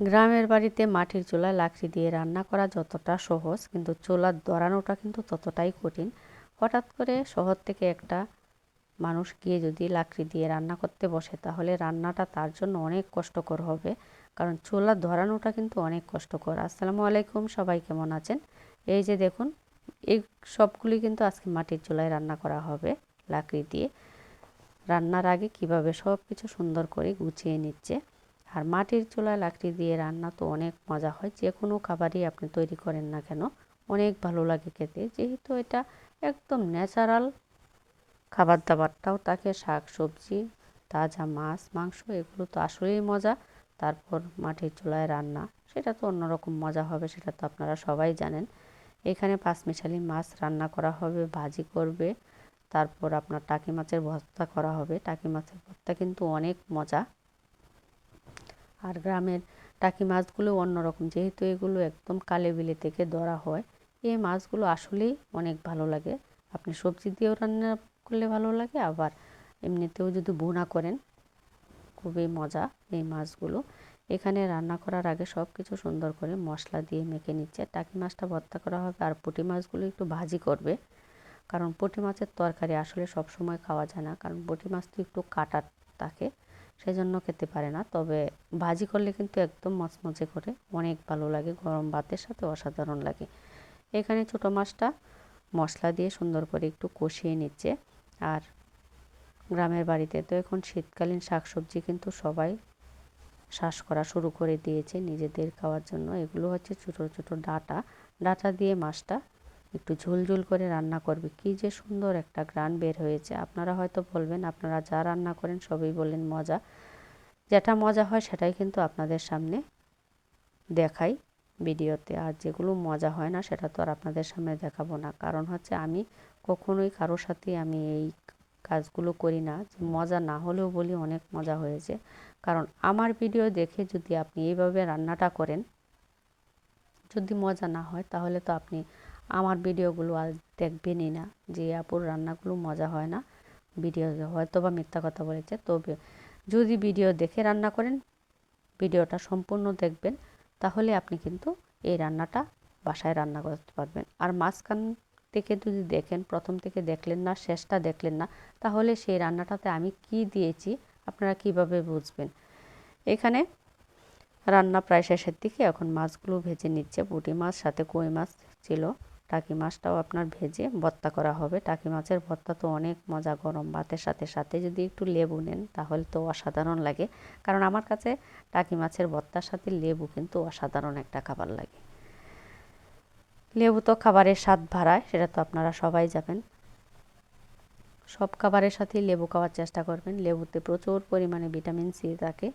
গ্রামের বাড়িতে মাটির চুলায় লাকড়ি দিয়ে রান্না করা যতটা সহজ, কিন্তু চুলার ধরানোটা কিন্তু ততটাই কঠিন। হঠাৎ করে শহর থেকে একটা মানুষ গিয়ে যদি লাকড়ি দিয়ে রান্না করতে বসে, তাহলে রান্নাটা তার জন্য অনেক কষ্টকর হবে, কারণ চুলার ধরানোটা কিন্তু অনেক কষ্টকর। আসসালামু আলাইকুম, সবাই কেমন আছেন? এই যে দেখুন, এই সবগুলি কিন্তু আজকে মাটির চুলায় রান্না করা হবে লাকড়ি দিয়ে। রান্নার আগে কীভাবে সব কিছু সুন্দর করে গুছিয়ে নিচ্ছে আর মাটির চুলায় লাকড়ি দিয়ে রান্না তো অনেক মজা হয় যে কোনো খাবারই আপনি তৈরি করেন না কেন, অনেক ভালো লাগে খেতে। যেহেতু এটা একদম ন্যাচারাল খাবার দাবারটাও তাকে শাক, সবজি, তাজা মাছ, মাংস, এগুলো তো আসলেই মজা। তারপর মাটির চুলায় রান্না, সেটা তো অন্যরকম মজা হবে, সেটা তো আপনারা সবাই জানেন। এখানে পাঁচমিশালি মাছ রান্না করা হবে, ভাজি করবে, তারপর আপনার টাকি মাছের ভর্তা করা হবে। টাকি মাছের ভর্তা কিন্তু অনেক মজা। আর গ্রামের টাকি মাছগুলো অন্যরকম। যেহেতু এগুলো একদম কালে বিলে থেকে ধরা হয়, এই মাছগুলো আসলেই অনেক ভালো লাগে। আপনি সবজি দিয়েও রান্না করলে ভালো লাগে, আবার এমনিতেও যদি বোনা করেন, খুবই মজা এই মাছগুলো। এখানে রান্না করার আগে সব কিছু সুন্দর করে মশলা দিয়ে মেখে নিচ্ছে। টাকি মাছটা ভর্তা করা হবে আর পুঁটি মাছগুলো একটু ভাজি করবে। কারণ পুঁটি মাছের তরকারি আসলে সব সময় খাওয়া যায় না, কারণ পুঁটি মাছ তো একটু কাটা থাকে। সেজন্য খেতে পারে না। তবে ভাজি করলে কিন্তু একদম মচমচে করে, অনেক ভালো লাগে, গরম ভাতের সাথে অসাধারণ লাগে। এখানে ছোটো মাছটা মশলা দিয়ে সুন্দর করে একটু কষিয়ে নিচ্ছে। আর গ্রামের বাড়িতে তো এখন শীতকালীন শাকসবজি কিন্তু সবাই শ্বাস করা শুরু করে দিয়েছে নিজেদের খাওয়ার জন্য। এগুলো হচ্ছে ছোটো ছোটো ডাটা। ডাটা দিয়ে মাছটা একটু ঝোলঝোল করে রান্না করবে। কি যে সুন্দর একটা গ্রান বের হয়েছে। আপনারা হয়তো বলবেন, আপনারা যা রান্না করেন সবই বলেন মজা। যেটা মজা হয় সেটাই কিন্তু আপনাদের সামনে দেখাই ভিডিওতে। আর যেগুলো মজা হয় না, সেটা তো আর আপনাদের সামনে দেখাবো না। কারণ হচ্ছে আমি কখনোই কারোর সাথে আমি এই কাজগুলো করি না। যে মজা না হলেও বলি অনেক মজা হয়েছে। কারণ আমার ভিডিও দেখে যদি আপনি এইভাবে রান্নাটা করেন, যদি মজা না হয়, তাহলে তো আপনি আমার ভিডিওগুলো আর দেখবেনই না যে আপুর রান্নাগুলো মজা হয় না। ভিডিও হয়তো বা মিথ্যা কথা বলেছে, তবে যদি ভিডিও দেখে রান্না করেন, ভিডিওটা সম্পূর্ণ দেখবেন, তাহলে আপনি কিন্তু এই রান্নাটা বাসায় রান্না করতে পারবেন। আর মাঝখান থেকে যদি দেখেন, প্রথম থেকে দেখলেন না, শেষটা দেখলেন না, তাহলে সেই রান্নাটাতে আমি কি দিয়েছি আপনারা কীভাবে বুঝবেন? এখানে রান্না প্রায় শেষের দিকে এখন মাছগুলো ভেজে নিচ্ছে। পুঁটি মাছ, সাথে কই মাছ ছিল। টাকি মাছটাও আপনার ভেজে ভর্তা করা হবে। টাকি মাছের ভর্তা তো অনেক মজা, গরম ভাতের সাথে সাথে যদি একটু লেবু নেন তাহলে তো অসাধারণ লাগে। কারণ আমার কাছে টাকি মাছের ভর্তার সাথে লেবু কিন্তু অসাধারণ একটা খাবার লাগে। লেবু তো খাবারের স্বাদ ভাড়ায় সেটা তো আপনারা সবাই যাবেন সব খাবারের সাথেই লেবু খাওয়ার চেষ্টা করবেন। লেবুতে প্রচুর পরিমাণে ভিটামিন সি থাকে।